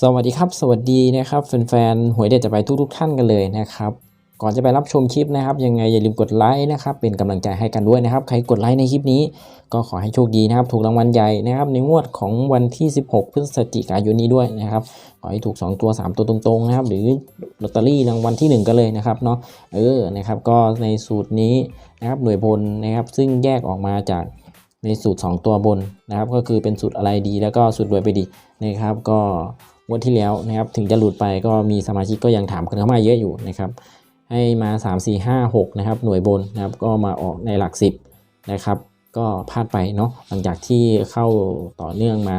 สวัสดีครับ สวัสดีนะครับแฟนๆหวยเด็ดจะไปทุกๆท่านกันเลยนะครับ ก่อนจะไปรับชมคลิปนะครับยังไงอย่าลืมกดไลค์นะครับเป็นกำลังใจให้กันด้วยนะครับ ใครกดไลค์ในคลิปนี้ ก็ขอให้โชคดีนะครับ ถูกรางวัลใหญ่นะครับ ในงวดของวันที่ 16 พฤศจิกายนนี้ด้วยนะครับ ขอให้ถูก 2 ตัว 3 ตัวตรงๆนะครับหรือลอตเตอรี่รางวัลที่ 1 กันเลยนะครับเนาะเออนะครับก็ในสูตรนี้นะครับหน่วยบนนะครับซึ่งแยกออกมาจากในสูตร 2 ตัวบนนะครับ ก็คือเป็นสูตรอะไรดี แล้วก็สูตรรวยไปดีนะครับก็ วดที่แล้วนะครับถึงจะหลุดไปก็มีสมาชิกก็ยังถามกันเข้ามาเยอะอยู่นะครับให้มา 3 4 5 6นะครับหน่วยบนนะครับก็มาออกในหลัก 10นะครับก็พลาดไปเนาะหลังจากที่เข้าต่อเนื่องมา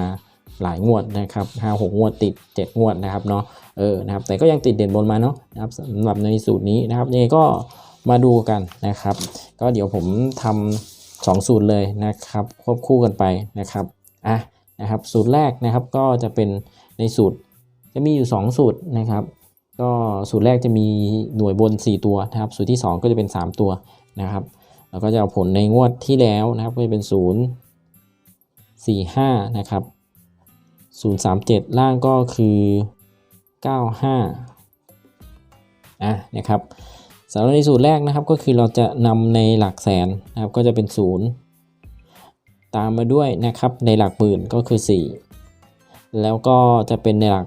หลายงวดนะครับ5 6งวดติด 7 งวดนะครับเนาะเออนะครับแต่ก็ยังติดเด่นบนมาเนาะนะครับสำหรับในสูตรนี้นะครับยังไงก็มาดูกันนะครับ ก็เดี๋ยวผมทำสองสูตรเลยนะครับควบคู่กันไปนะครับอะนะครับสูตรแรกนะครับก็จะเป็น ในสูตรจะมีอยู่ 2 สูตรนะครับ ก็สูตรแรกจะมีหน่วยบน 4 ตัวนะครับ สูตรที่ 2 ก็จะเป็น 3 ตัวนะครับ แล้วก็จะเอาผลในงวดที่แล้วนะครับก็จะเป็น 0 4 5 นะครับ 0 3 7 ล่างก็คือ 95อะนะครับสำหรับในสูตรแรกนะครับก็คือเราจะนำในหลักแสนนะครับก็จะเป็น 0 ตามมาด้วยนะครับในหลักหมื่นก็คือ 4 แล้วก็จะเป็นในหลัก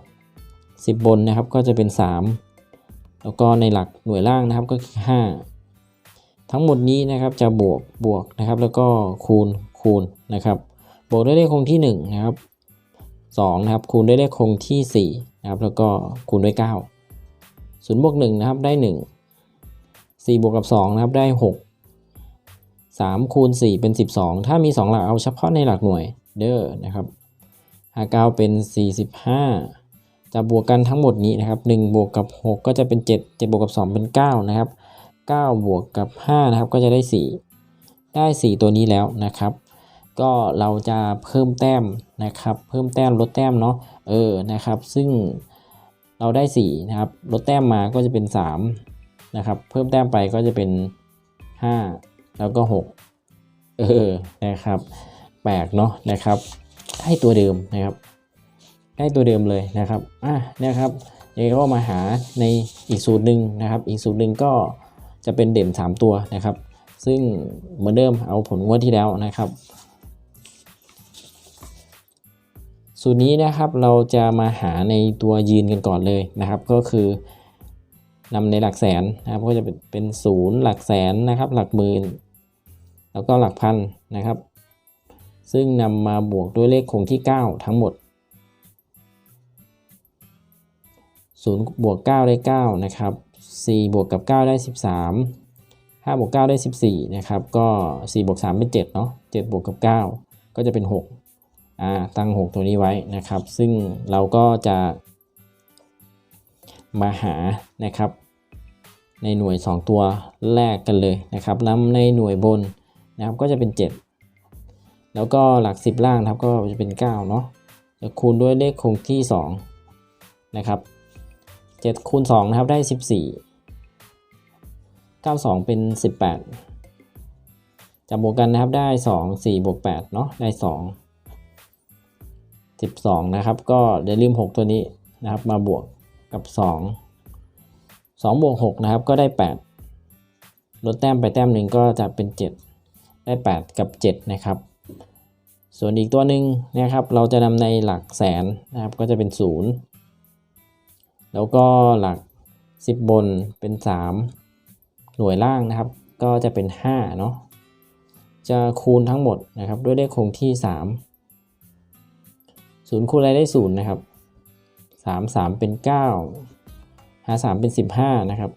10 บนนะครับก็จะเป็น 3 แล้วก็ในหลักหน่วยล่างนะครับก็คือ 5 ทั้งหมดนี้นะครับจะบวกบวกนะครับ แล้วก็คูณคูณนะครับ บวกด้วยเลขคงที่ 1 นะครับ2นะครับคูณด้วยเลขคงที่4นะครับแล้วก็คูณด้วย 9 0บวก1นะครับได้ 1 4บวกกับ2นะครับได้ 6 3คูณ4เป็น 12 ถ้ามี 2 หลักเอาเฉพาะในหลักหน่วยเด้อนะครับ 59 เป็น 45 จะบวกกันทั้งหมดนี้นะครับ1บวกกับ 6 ก็จะเป็น 7 7บวกกับ 2 เป็น 9 นะครับ 9 บวกกับ 5 นะครับ ก็จะได้ 4 ได้ 4 ตัวนี้แล้วนะครับ ก็เราจะเพิ่มแต้มนะครับ เพิ่มแต้มลดแต้มเนาะ เออ นะครับ ซึ่งเราได้ 4 นะครับ ลดแต้มมาก็จะเป็น 3 นะครับ เพิ่มแต้มไปก็จะเป็น 5 แล้วก็ 6 เออ นะครับ แปลกเนาะ นะครับ ให้ตัวเดิมนะครับได้ตัวเดิมเลยนะครับอะนะครับยังไงก็มาหาในอีกสูตรหนึ่งนะครับ อีกสูตรหนึ่งก็จะเป็นเด่น 3 ตัวนะครับ ซึ่งเหมือนเดิมเอาผลงวดที่แล้วนะครับ สูตรนี้นะครับเราจะมาหาในตัวยืนกันก่อนเลยนะครับ ก็คือนำในหลักแสนนะครับก็จะเป็นเป็นศูนย์หลักแสนนะครับ หลักหมื่น แล้วก็หลักพันนะครับ ซึ่งนำมาบวกด้วยเลขคงที่ 9 ทั้งหมด0บวก9ได้ 9 นะครับ 4 บวกกับ 9 ได้ 13 5บวก9ได้ 14 นะครับ ก็ 4 บวก 3 เป็น 7 เนาะ7บวกกับ 9 ก็จะเป็น 6 อ่า ตั้ง 6 ตัวนี้ไว้นะครับ ซึ่งเราก็จะมาหานะครับ ในหน่วย 2 ตัวแรกกันเลยนะครับแล้วในหน่วยบนนะครับ ก็จะเป็น 7 แล้วก็หลัก 10 ล่างนะครับก็จะเป็น9เนาะจะคูณด้วยเลขคงที่2นะครับ7คูณ2นะครับได้ 14 92 เป็น 18จะบวกกันนะครับได้ 2 4บวก8เนาะได้ 2 12 นะครับ ก็อย่าลืม 6 ตัวนี้นะครับมาบวกกับ 2 2บวก6นะครับก็ได้ 8 ลดแต้มไปแต้มหนึ่งก็จะเป็น 7 ได้ 8 กับ 7 นะครับ ส่วนอีกตัวหนึ่งนะครับ เราจะนำในหลักแสนนะครับก็จะเป็น 0 แล้วก็หลัก 10 บนเป็น 3 หน่วยล่างนะครับ ก็จะเป็น5เนาะจะคูณทั้งหมดนะครับด้วยเลขคงที่ 3 0 คูณอะไรได้ 0 นะครับ 3 3 เป็น9 5 3เป็น 15 นะครับ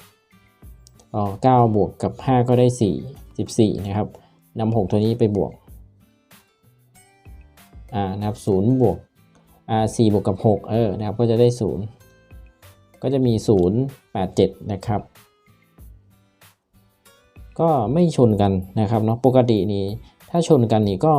อ๋อ9บวกกับ 5 ก็ได้ 4 14 นะครับนำ6ตัวนี้ไปบวก อ่านะครับ0บวกอ่า4บวกกับ6เออนะครับก็จะได้0ก็จะมี0 8 7นะครับ ก็ไม่ชนกันนะครับเนาะปกตินี่ถ้าชนกันนี่ก็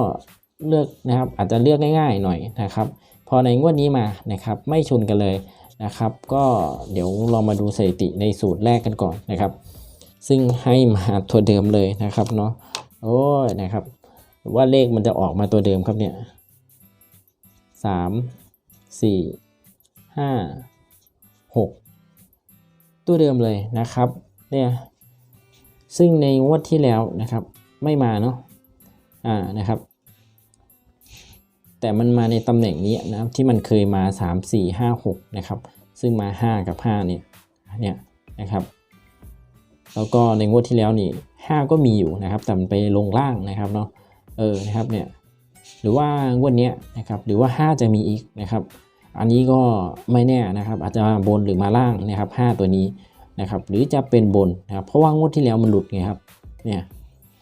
เลือกนะครับอาจจะเลือกง่ายๆหน่อยนะครับ พอในงวดนี้มานะครับไม่ชนกันเลยนะครับ ก็เดี๋ยวเรามาดูสถิติในสูตรแรกกันก่อนนะครับ ซึ่งให้มาตัวเดิมเลยนะครับเนาะโอ้ยนะครับว่าเลขมันจะออกมาตัวเดิมครับเนี่ย สามสี่ห้าหกตัวเดิมเลยนะครับเนี่ยซึ่งในงวดที่แล้วนะครับไม่มาเนาะอ่านะครับ แต่มันมาในตำแหน่งนี้นะครับที่มันเคยมา 3 4 5 6นะครับซึ่งมา 5 กับ 5 เนี่ยเนี่ยนะครับแล้วก็ในงวดที่แล้วนี่ 5 ก็มีอยู่นะครับแต่มันไปลงล่างนะครับเนาะเออนะครับเนี่ย หรือว่างวดนี้นะครับหรือว่า 5 จะมีอีกนะครับอันนี้ก็ไม่แน่นะครับ อาจจะมาบนหรือมาล่างนะครับ 5 ตัวนี้นะครับหรือจะเป็นบนนะครับเพราะว่างวดที่แล้วมันหลุดไงครับเนี่ย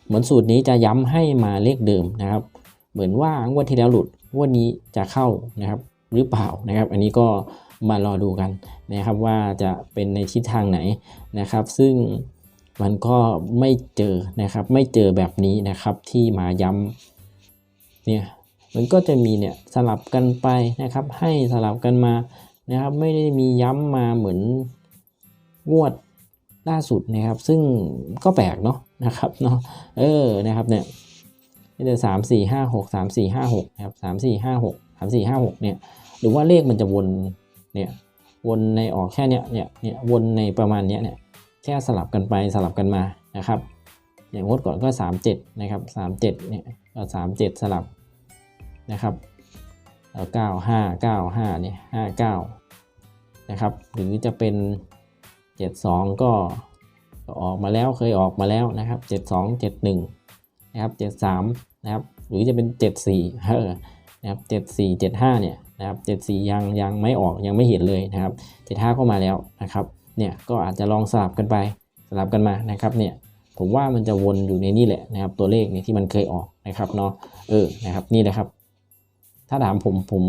เหมือนสูตรนี้จะย้ำให้มาเลขเดิมนะครับ เหมือนว่างวดที่แล้วหลุดงวดนี้จะเข้านะครับหรือเปล่านะครับ อันนี้ก็มารอดูกันนะครับว่าจะเป็นในทิศทางไหนนะครับ ซึ่งมันก็ไม่เจอนะครับ ไม่เจอแบบนี้นะครับที่มาย้ำ เนี่ยมันก็จะมีเนี่ยสลับกันไปนะครับ ให้สลับกันมานะครับไม่ได้มีย้ำมาเหมือนงวดล่าสุดนะครับ ซึ่งก็แปลกเนาะนะครับเนาะเออนะครับเนี่ยนี่จะสามสี่ห้าหกสามสี่ห้าหกนะครับสามสี่ห้าหกสามสี่ห้าหกเนี่ยหรือว่าเลขมันจะวนเนี่ยวนในออกแค่เนี้ยเนี่ยเนี่ยวนในประมาณเนี้ยเนี่ยแค่สลับกันไปสลับกันมานะครับ อย่างงดก่อนก็สามเจ็ดนะครับสามเจ็ดเนี่ยก็สามเจ็ดสลับนะครับแล้วเก้าห้าเก้าห้านี่ยห้าเก้านะครับ หรือจะเป็นเจ็ดสองก็ก็ออกมาแล้วเคยออกมาแล้วนะครับเจ็ดสองเจ็ดหนึ่งนะครับเจ็ดสามนะครับ หรือจะเป็นเจ็ดสี่เออนะครับเจ็ดสี่เจ็ดห้านี่ยนะครับเจ็ดสี่ยังยังไม่ออกยังไม่เห็นเลยนะครับเจ็ดห้าก็มาแล้วนะครับ เนี่ยก็อาจจะลองสลับกันไปสลับกันมานะครับเนี่ย ผมว่ามันจะวนอยู่ในนี่แหละนะครับ ตัวเลขเนี่ยที่มันเคยออกนะครับเนาะเออนะครับนี่แหละครับ ถ้าถามผมผม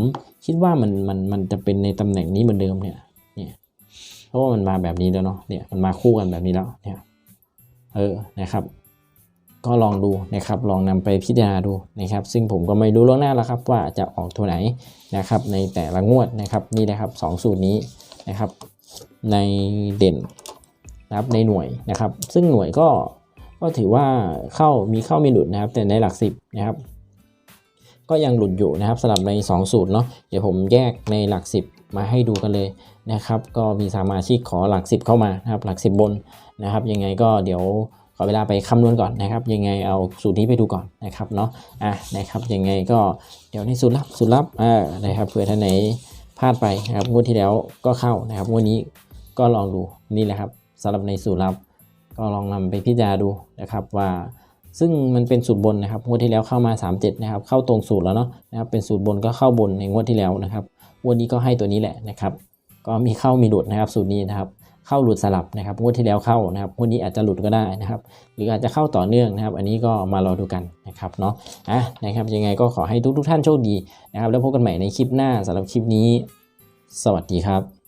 คิดว่ามันมันมันจะเป็นในตำแหน่งนี้เหมือนเดิมเนี่ยเนี่ยเพราะว่ามันมาแบบนี้แล้วเนาะเนี่ยมันมาคู่กันแบบนี้แล้วเนี่ยเออนะครับ ก็ลองดูนะครับ ลองนำไปพิจารณาดูนะครับ ซึ่งผมก็ไม่รู้ล่วงหน้าแล้วครับ ว่าจะออกตัวไหนนะครับ ในแต่ละงวดนะครับนี่นะครับสองสูตรนี้นะครับ ในเด่นนะครับในหน่วยนะครับ ซึ่งหน่วยก็ ก็ถือว่าเข้ามีเข้ามีหลุดนะครับ แต่ในหลักสิบนะครับ ก็ยังหลุดอยู่นะครับสำหรับใน 2 สูตรเนาะเดี๋ยวผมแยกในหลัก 10 มาให้ดูกันเลยนะครับ ก็มีสมาชิกขอหลัก 10 เข้ามานะครับ หลัก 10 บนนะครับ ยังไงก็เดี๋ยวขอเวลาไปคำนวณก่อนนะครับ ยังไงเอาสูตรนี้ไปดูก่อนนะครับเนาะอะนะครับยังไงก็เดี๋ยวในสูตรลับสูตรลับอ่านะครับเผื่อท่านไหนพลาดไปนะครับงวดที่แล้วก็เข้านะครับงวดนี้ก็ลองดูนี่แหละครับสำหรับในสูตรลับ ก็ลองนำไปพิจารณาดูนะครับว่า ซึ่งมันเป็นสูตรบนนะครับงวดที่แล้วเข้ามา 37นะครับเข้าตรงสูตรแล้วเนาะนะครับเป็นสูตรบนก็เข้าบนในงวดที่แล้วนะครับงวดนี้ก็ให้ตัวนี้แหละนะครับก็มีเข้ามีหลุดนะครับสูตรนี้นะครับเข้าหลุดสลับนะครับงวดที่แล้วเข้านะครับงวดนี้อาจจะหลุดก็ได้นะครับ หรืออาจจะเข้าต่อเนื่องนะครับ อันนี้ก็มารอดูกันนะครับเนาะอะนะครับยังไงก็ขอให้ทุกทุกท่านโชคดีนะครับ แล้วพบกันใหม่ในคลิปหน้าสำหรับคลิปนี้ สวัสดีครับ